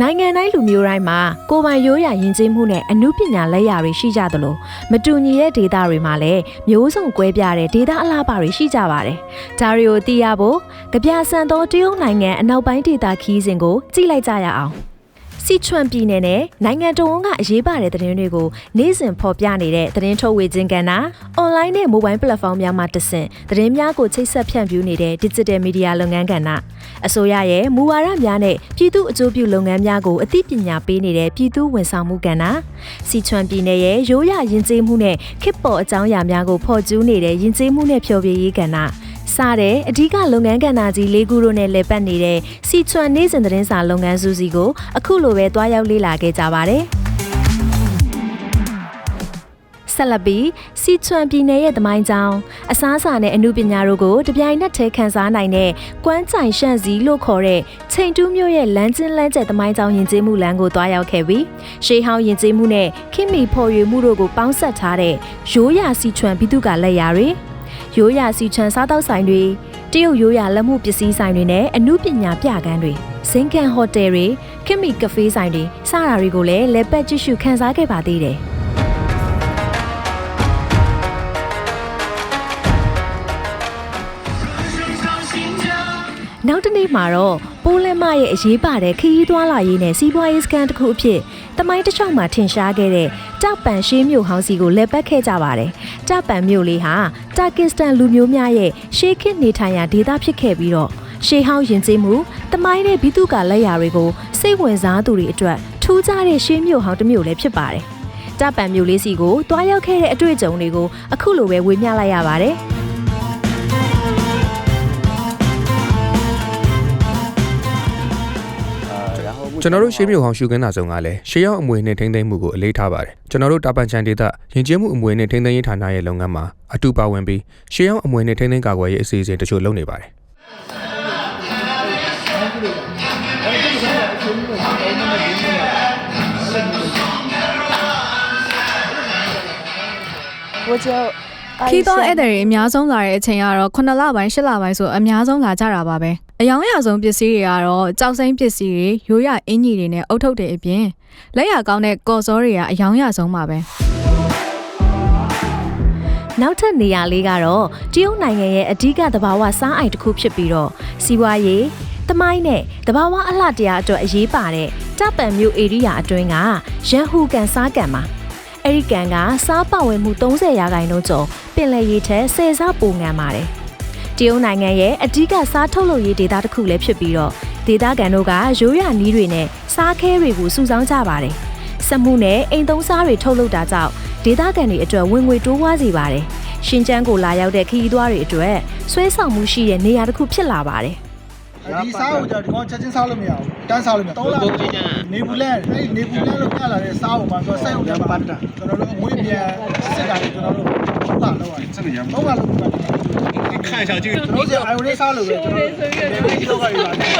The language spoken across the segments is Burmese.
နိုင်ငံတိုင်းလူမျိုးတိုင်းမှာကိုယ်ပိုင်ရိုးရာယဉ်ကျေးမှုနဲ့အမှုပညာလက်ရာတွေရှိကြသလိုမတူညီတဲ့ဒေသတွေမှာလည်းမျိုးစုံကွဲပြားတဲ့ဒေသအလားပါတွေရှိကြပါတယ်။ဒါတွေကိုသိရဖို့ကြပြဆန်သောတရုတ်နိုင်ငံအနောက်ပိုင်းဒေသခီးစဉ်ကိုကြည့်လိုက်ကြရအောင်။ စီချွမ်ပြည်နယ်နဲ့နိုင်ငံတော်ဝန်ကအရေးပါတဲ့သတင်းတွေကိုနေ့စဉ်ဖော်ပြနေတဲ့သတင်းထုတ်ဝေခြင်းကဏ္ဍအွန်လိုင်းနဲ့မိုဘိုင်းပလက်ဖောင်းများမှာတဆင့်သတင်းများကိုချိတ်ဆက်ဖြန့်ဖြူးနေတဲ့ Digital Media လုပ်ငန်းကဏ္ဍအစိုးရရဲ့မူဝါဒများနဲ့ပြည်သူအကျိုးပြုလုပ်ငန်းများကိုအသိပညာပေးနေတဲ့ပြည်သူဝန်ဆောင်မှုကဏ္ဍစီချွမ်ပြည်နယ်ရဲ့ရိုးရာယဉ်ကျေးမှုနဲ့ခေတ်ပေါ်အကြောင်းအရာများကိုဖော်ကျူးနေတဲ့ယဉ်ကျေးမှုနဲ့ဖျော်ဖြေရေးကဏ္ဍ စတဲ့အဓိကလုပ်ငန်းကဏ္ဍကြီး၄ခုတို့နဲ့လည်ပတ်နေတဲ့စီချွမ်နေ့စဉ်သတင်းစာလုပ်ငန်းစုစီကိုအခုလိုပဲတွားရောက်လေ့လာခဲ့ကြပါတယ်။ဆက်လက်ပြီးစီချွမ်ပြည်နယ်ရဲ့သမိုင်းကြောင်းအစားအစာနဲ့အမှုပညာတို့ကိုတပြိုင်နက်တည်းခန်းစားနိုင်တဲ့ကွမ်းကြိုင်ရှန့်စီလို့ခေါ်တဲ့ချိန်တူးမျိုးရဲ့လမ်းချင်းလမ်းကျက်သမိုင်းကြောင်းယဉ်ကျေးမှုလမ်းကိုတွားရောက်ခဲ့ပြီးရှေးဟောင်းယဉ်ကျေးမှုနဲ့ခင်မီဖော်ရွေမှုတို့ကိုပေါင်းစပ်ထားတဲ့ရိုးရာစီချွမ်ပြည်သူကလက်ရာတွေ ရိုးရာစီချွမ်စားတောက်ဆိုင်တွေတရုတ်ရိုးရာလက်မှုပစ္စည်းဆိုင်တွေနဲ့အမှုပညာပြကန်းတွေဇင်ကန်ဟိုတယ်တွေခင်မီကဖေးဆိုင်တွေစတာတွေကိုလည်းလက်ပတ်ကြည့်ရှုခန်းစားခဲ့ပါသေးတယ်နောက်တစ်နေ့မှာတော့ ပိုးလင်းမရဲ့အရေးပါတဲ့ခရီးသွားလာရေးနဲ့စီးပွားရေးစကန်တစ်ခုအဖြစ်တမိုင်းတစ်လျှောက်မှာထင်ရှားခဲ့တဲ့တပ်ပန်ရှေးမြို့ဟောင်းစီကိုလက်ပတ်ခဲ့ကြပါတယ်။တပ်ပန်မြို့လေးဟာတာကစ္စတန်လူမျိုးများရဲ့ရှေးခေတ်နေထိုင်ရာဒေသဖြစ်ခဲ့ပြီးတော့ရှေးဟောင်းယဉ်ကျေးမှုတမိုင်းနဲ့ဘိတုကလက်ရာတွေကိုစိတ်ဝင်စားသူတွေအတွက်ထူးခြားတဲ့ရှေးမြို့ဟောင်းတစ်မြို့လည်းဖြစ်ပါတယ်။တပ်ပန်မြို့လေးစီကိုတွားရောက်ခဲ့တဲ့အတွေ့အကြုံတွေကိုအခုလိုပဲဝေမျှလိုက်ရပါတယ်။ ကျွန်တော်တို့ရှေးမြို့ဟောင်းရှုခင်းတာဆောင်ကလည်းရှေးရောက်အမွေနဲ့ထိန်းသိမ်းမှုကိုအလေးထားပါတယ်ကျွန်တော်တို့တာပန်ချန်ဒေသယဉ်ကျေးမှုအမွေနဲ့ထိန်းသိမ်းရေးဌာနရဲ့လုပ်ငန်းမှာအတူပါဝင်ပြီးရှေးရောက်အမွေနဲ့ထိန်းသိမ်းကာကွယ်ရေးအစီအစဉ်တချို့လုပ်နေပါတယ် ခီးသောဧည့်သည်တွေအများဆုံးလာတဲ့အချိန်ကတော့9လပိုင်း10လပိုင်းဆိုအများဆုံးလာကြတာပါပဲအယောင်အရာဆုံးပစ္စည်းတွေကတော့ကြောက်စိမ့်ပစ္စည်းတွေရိုးရအင်ကြီးတွေနဲ့အုတ်ထုတ်တွေအပြင်လက်ရကောင်းတဲ့ကော်စောတွေကအယောင်အရာဆုံးပါပဲနောက်ထပ်နေရာလေးကတော့တရုတ်နိုင်ငံရဲ့အဓိကသဘာဝစားအိုင်တစ်ခုဖြစ်ပြီးတော့စီးပွားရေးတမိုင်းနဲ့သဘာဝအလှတရားအတွက်အရေးပါတဲ့တပ်ပံမြို့ဧရိယာအတွင်းကရန်ဟူကန်စားကန်မှာအဲ့ဒီကန်ကစားပဝင်မှု30ရာခိုင်နှုန်းကျော် ပင်လယ်ရေထဲဆယ်စားပိုငံပါတယ်တရုတ်နိုင်ငံရဲ့အဓိကစားထုတ်လုပ်ရေးဒေသတစ်ခုလည်းဖြစ်ပြီးတော့ဒေသခံတို့ကရိုးရာနီးတွေနဲ့စားခဲတွေကိုစုဆောင်းကြပါတယ်စက်မှုနဲ့အိမ်သုံးစားတွေထုတ်လုပ်တာကြောင့်ဒေသခံတွေအတွက်ဝင်ငွေတိုးပွားစေပါတယ်။ရှင်ကျန်းကိုလာရောက်တဲ့ခရီးသွားတွေအတွက်ဆွဲဆောင်မှုရှိတဲ့နေရာတစ်ခုဖြစ်လာပါတယ်ဒီစားကိုじゃဒီကောင်ချက်ချင်းစားလို့မရဘူးတန်းစားလို့မရတော့နေဘူးလဲအဲ့နေဘူးလဲလို့ပြလာတဲ့စားကိုမှဆိုစိတ်ုံထဲမှာပတ်တာကျွန်တော်တို့အမွေးပြန်စစ်တာကျွန်တော်တို့ ဟုတ်ပါတော့真的ရဟုတ်ပါလို့看一下这个ကျွန်တော်တို့အိုင်ယိုလေးစားလို့ပဲကျွန်တော်တို့ဒီတော့ကရပါတယ်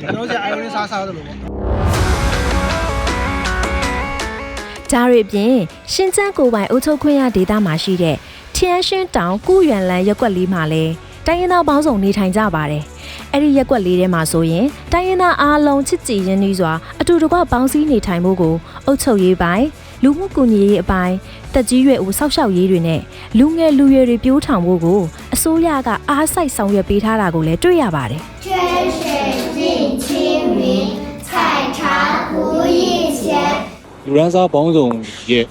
ကျွန်တော်တို့အိုင်ယိုလေးစားစားလို့ပေါ့ ။ဒါတွေအပြင်ရှင်ကျန်းကိုပိုင်အုပ်ချုပ်ခွင့်ရဒေသမှာရှိတဲ့ထျန်းရှင်းတောင်ကုရွန်လန်ရက်ကွက်လေးမှာလည်းတိုင်းရင်းသားပေါင်းစုံနေထိုင်ကြပါတယ်။အဲ့ဒီရက်ကွက်လေးထဲမှာဆိုရင်တိုင်းရင်းသားအားလုံးချစ်ကြည်ရင်းနှီးစွာအတူတကွပေါင်းစည်းနေထိုင်မှုကိုအုပ်ချုပ်ရေးပိုင်း လူမှုကူညီရေးအပိုင်းတက်ကြီးရွယ်ဦးဆောက်ရှောက်ရေးတွေနဲ့လူငယ်လူရွယ်တွေပြိုးထောင်ဖို့ကိုအစိုးရကအားစိုက်ဆောင်ရွက်ပေးထားတာကိုလည်းတွေ့ရပါတယ် 捐水进清明，采茶胡一闲。 လူရန်စားပေါင်းစုံရဲ့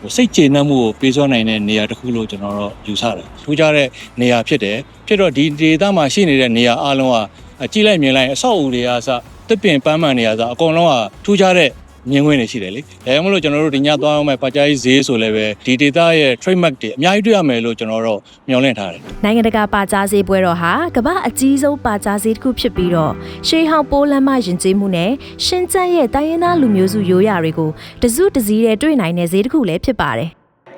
ဟိုစိတ်ကျေနပ်မှုကိုပေးစွမ်းနိုင်တဲ့နေရာတစ်ခုလို့ကျွန်တော်တို့ယူဆတယ်ထူးခြားတဲ့နေရာဖြစ်တယ်ဖြစ်တော့ဒီဒေသမှာရှိနေတဲ့နေရာအားလုံးကအကြည့်လိုက်မြင်လိုက်အဆောက်အဦတွေအားစတစ်ပင်ပန်းမှန်နေရာစအကုန်လုံးကထူးခြားတဲ့ မြင်ကွင်းတွေရှိတယ်လေဒါကြောင့်မလို့ကျွန်တော်တို့ဒီညသွားအောင်မဲ့ပါကြားကြီးဈေးဆိုလည်းပဲဒီဒေသရဲ့ trademark တွေအများကြီးတွေ့ရမယ်လို့ကျွန်တော်တို့မျှော်လင့်ထားတယ်နိုင်ငံတကာပါကြားဈေးပွဲတော်ဟာကမ္ဘာအကြီးဆုံးပါကြားဈေးတစ်ခုဖြစ်ပြီးတော့ရှေးဟောင်းပိုးလမ်းမယဉ်ကျေးမှုနဲ့ရှင်ကျန်းရဲ့တိုင်းရင်းသားလူမျိုးစုရိုးရာတွေကိုတစုတစည်းတဲ့တွေ့နိုင်တဲ့ဈေးတစ်ခုလည်းဖြစ်ပါတယ်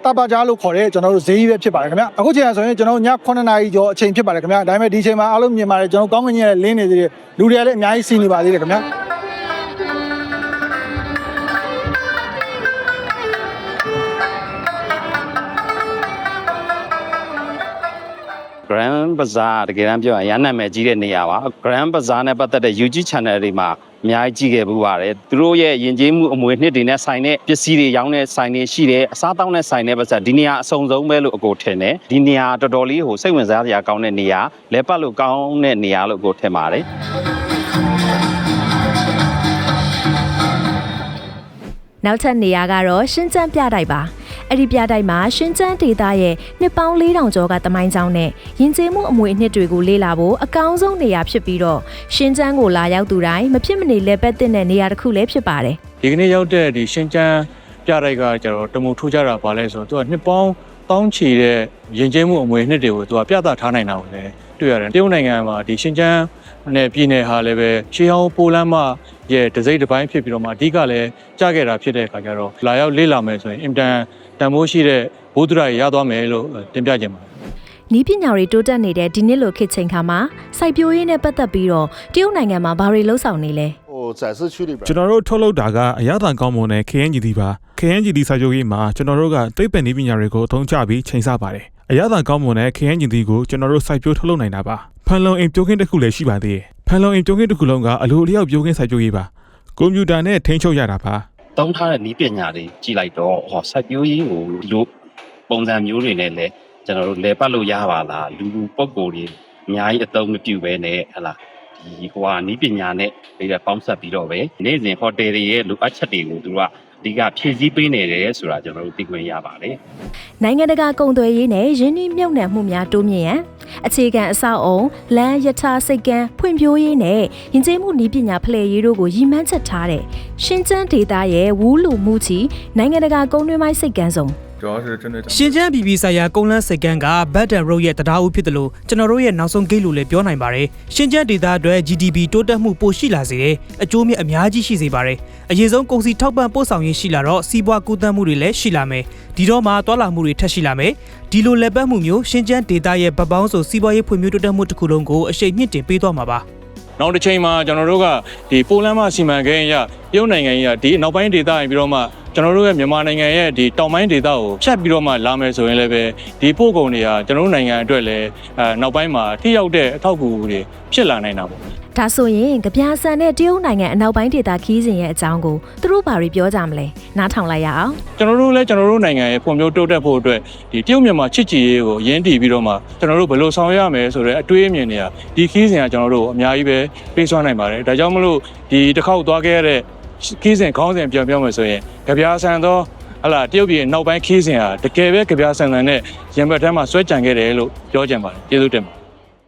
တပါကြားလို့ခေါ်တဲ့ကျွန်တော်တို့ဈေးကြီးပဲဖြစ်ပါတယ်ခင်ဗျအခုချိန်ကဆိုရင်ကျွန်တော်ည9နာရီကျော်အချိန်ဖြစ်ပါတယ်ခင်ဗျဒါပေမဲ့ဒီချိန်မှာအားလုံးမြင်ပါတယ်ကျွန်တော်ကောင်းကင်ကြီးရဲ့လင်းနေသေးတယ်လူတွေကလည်းအများကြီးစီးနေပါသေးတယ်ခင်ဗျ Grand Bazaar တကယ်တမ်းပြောရင်ရမ်းနာမည်ကြီးတဲ့နေရာပါ Grand Bazaar နဲ့ပတ်သက်တဲ့ UG channel တွေမှာအများကြီးကြည့်ခဲ့ဘူးပါတယ်သူတို့ရဲ့ယဉ်ကျေးမှုအမွေနှစ်တွေနဲ့ဆိုင်တဲ့ပစ္စည်းတွေရောင်းတဲ့ဆိုင်တွေရှိတယ်အစားတောင်းတဲ့ဆိုင်တွေပါစဒီနေရာအစုံဆုံးပဲလို့အကိုထင်တယ်ဒီနေရာတော်တော်လေးဟိုစိတ်ဝင်စားစရာကောင်းတဲ့နေရာလဲပတ်လို့ကောင်းတဲ့နေရာလို့အကိုထင်ပါတယ်နောက်ထပ်နေရာကတော့ရှင်းကျန်းပြတိုက်ပါ အဲ့ဒီပြတိုက်မှာရှင်းကျန်းဒေသရဲ့နှစ်ပေါင်း4000ကျော်ကတမိုင်းကြောင်းနဲ့ယဉ်ကျေးမှုအမွေအနှစ်တွေကိုလေ့လာဖို့အကောင်းဆုံးနေရာဖြစ်ပြီးတော့ရှင်းကျန်းကိုလာရောက်သူတိုင်းမဖြစ်မနေလက်ပတ်တဲ့နေရာတစ်ခုလည်းဖြစ်ပါတယ်ဒီကနေ့ရောက်တဲ့ဒီရှင်းချမ်းပြတိုက်ကကျတော့တမုံထူးကြတာပါလဲဆိုတော့သူကနှစ်ပေါင်းတောင်းချီတဲ့ယဉ်ကျေးမှုအမွေနှစ်တွေကိုသူကပြသထားနိုင်တာကိုလည်းတွေ့ရတယ်တရုတ်နိုင်ငံမှာဒီရှင်းချမ်းနဲ့ပြည်နယ်ဟာလည်းပဲရှေးဟောင်းပိုလန်မရဲ့ဒစိမ့်တစ်ပိုင်းဖြစ်ပြီးတော့မှအဓိကလည်းကြားခဲ့တာဖြစ်တဲ့အခါကျတော့လာရောက်လေ့လာမယ်ဆိုရင်အင်တန် တန်ဖိုးရှိတဲ့ဘုဒ္ဓရာရသွားမယ်လို့တင်ပြခြင်းပါနီးပညာတွေတိုးတက်နေတဲ့ဒီနှစ်လိုခေတ်ချိန်ခါမှာစိုက်ပျိုးရေးနဲ့ပတ်သက်ပြီးတော့တရုတ်နိုင်ငံမှာဘာတွေလှုပ်ဆောင်နေလဲကျွန်တော်တို့ထုတ်လုပ်တာကအရသာကောင်းမွန်တဲ့ KNGD ပါ KNGD စာချုပ်ရေးမှာကျွန်တော်တို့ကသိပ္ပံနည်းပညာတွေကိုအသုံးချပြီးချိန်ဆပါတယ်အရသာကောင်းမွန်တဲ့ KNGD ကိုကျွန်တော်တို့စိုက်ပျိုးထုတ်လုပ်နိုင်တာပါဖန်လုံအိမ်ပျိုးခင်းတစ်ခုလည်းရှိပါသေးတယ်ဖန်လုံအိမ်ပျိုးခင်းတစ်ခုလုံးကအလိုအလျောက်ပျိုးခင်းစိုက်ပျိုးရေးပါကွန်ပျူတာနဲ့ထိန်းချုပ်ရတာပါ တောင်းထားတဲ့နီးပညာတွေကြည့်လိုက်တော့ဟောစိုက်ပျိုးရေးကိုဒီလိုပုံစံမျိုးတွေနဲ့လည်းကျွန်တော်တို့လဲပတ်လို့ရပါလားလူလူပုံကိုယ်တွေအများကြီးအသုံးမပြုဘဲနဲ့ဟလာဒီဟိုဟာနီးပညာနဲ့ဒီကပေါင်းဆက်ပြီးတော့ပဲနေ့စဉ်ဟိုတယ်တွေရဲ့လိုအပ်ချက်တွေကိုသူတို့က အဓိကဖြည့်ဆည်းပေးနေတယ်ဆိုတာကျွန်တော်တို့သိခွင့်ရပါတယ်နိုင်ငံတကာကုန်သွယ်ရေးနဲ့ယင်းနှိမ့်မြုပ်နှံမှုများတိုးမြင့်ရန်အခြေခံအဆောက်အုံလမ်းယထာစိတ်ကန်းဖွံ့ဖြိုးရေးနဲ့ယဉ်ကျေးမှုနည်းပညာဖလှယ်ရေးတို့ကိုရည်မှန်းချက်ထားတဲ့ရှင်းကျန်းဒေတာရဲ့ဝူးလူမှုချီနိုင်ငံတကာကုန်တွင်းပိုင်းစိတ်က န်းဆောင်ရှင်ကျန်းပြည်ပြည်ဆိုင်ရာကုန်းလန်းစိတ်ကန်းကဘတ်တန်ရိုရဲ့တရားဦးဖြစ်တယ်လို့ကျွန်တော်တို့ရဲ့နောက်ဆုံးဂိတ်လို့လည်းပြောနိုင်ပါတယ်ရှင်ကျန်းဒေသအတွက် GDP တိုးတက်မှုပိုရှိလာစေတယ်အကျိုးမြတ်အများကြီးရှိစေပါတယ်အရေးဆုံးကုန်စည်ထောက်ပံ့ပို့ဆောင်ရေးရှိလာတော့စီးပွားကူးသန်းမှုတွေလည်းရှိလာမယ်ဒီတော့မှတွာလာမှုတွေထပ်ရှိလာမယ်ဒီလိုလက်ပတ်မှုမျိုးရှင်ကျန်းဒေသရဲ့ဗပောင်းဆိုစီးပွားရေးဖွံ့ဖြိုးတိုးတက်မှုတစ်ခုလုံးကိုအရှိန်မြင့်တင်ပေးသွားမှာပါနောက်တစ်ချိန်မှာကျွန်တော်တို့ကဒီပိုလန်မစီမံကိန်းအရပြုတ်နိုင်ငံကြီးကဒီနောက်ပိုင်းဒေသရင်ပြီးတော့မှ ကျွန်တော်တို့ရဲ့မြန်မာနိုင်ငံရဲ့ဒီတောင်ပိုင်းဒေသကိုဖြတ်ပြီးတော့မှလာမယ်ဆိုရင်လည်းပဲဒီပို့ကုန်တွေကကျွန်တော်တို့နိုင်ငံအတွက်လည်းအဲနောက်ပိုင်းမှာထိရောက်တဲ့အထောက်အကူတွေဖြစ်လာနိုင်တာပေါ့ဒါဆိုရင်ကြပြာဆန်တဲ့တရုတ်နိုင်ငံအနောက်ပိုင်းဒေသခီးစဉ်ရဲ့အကြောင်းကိုသူတို့ဘာတွေပြောကြမလဲနားထောင်လိုက်ရအောင်ကျွန်တော်တို့လည်းကျွန်တော်တို့နိုင်ငံရဲ့ဖွံ့ဖြိုးတိုးတက်ဖို့အတွက်ဒီတရုတ်မြန်မာချစ်ကြည်ရေးကိုရင်းတည်ပြီးတော့မှကျွန်တော်တို့ဘယ်လိုဆောင်ရွက်ရမလဲဆိုတဲ့အတွေးအမြင်တွေကဒီခီးစဉ်ကကျွန်တော်တို့အများကြီးပဲပေးစွမ်းနိုင်ပါတယ်ဒါကြောင့်မလို့ဒီတစ်ခေါက်သွားခဲ့ရတဲ့ ခီးစဉ်ခေါင်းစဉ်ပြန်ပြောမယ်ဆိုရင်ကြပြာဆန်သောဟလာတရုတ်ပြည်နောက်ပိုင်းခီးစဉ်ဟာတကယ်ပဲကြပြာဆန်ဆန်နဲ့ရင်ဘတ်ထဲမှာဆွဲကြံခဲ့တယ်လို့ပြောကြပါတယ်ကျေးဇူးတင်ပါတယ်